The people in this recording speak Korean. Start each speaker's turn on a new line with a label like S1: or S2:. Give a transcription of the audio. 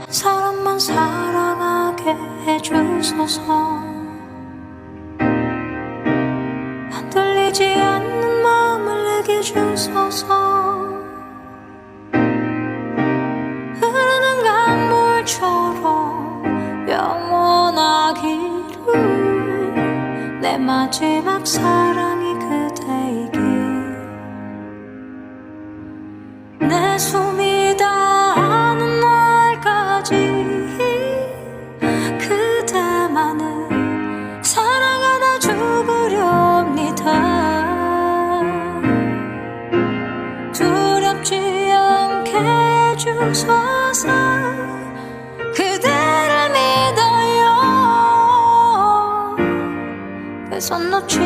S1: 한 사람만 사랑하게 해주소서. 흔들리지 않는 마음을 내게 주소서. 흐르는 강물처럼 영원하기를 내 마지막 사랑이 그대이길 내숨 주소서 그대를 믿어요. 그 손 놓지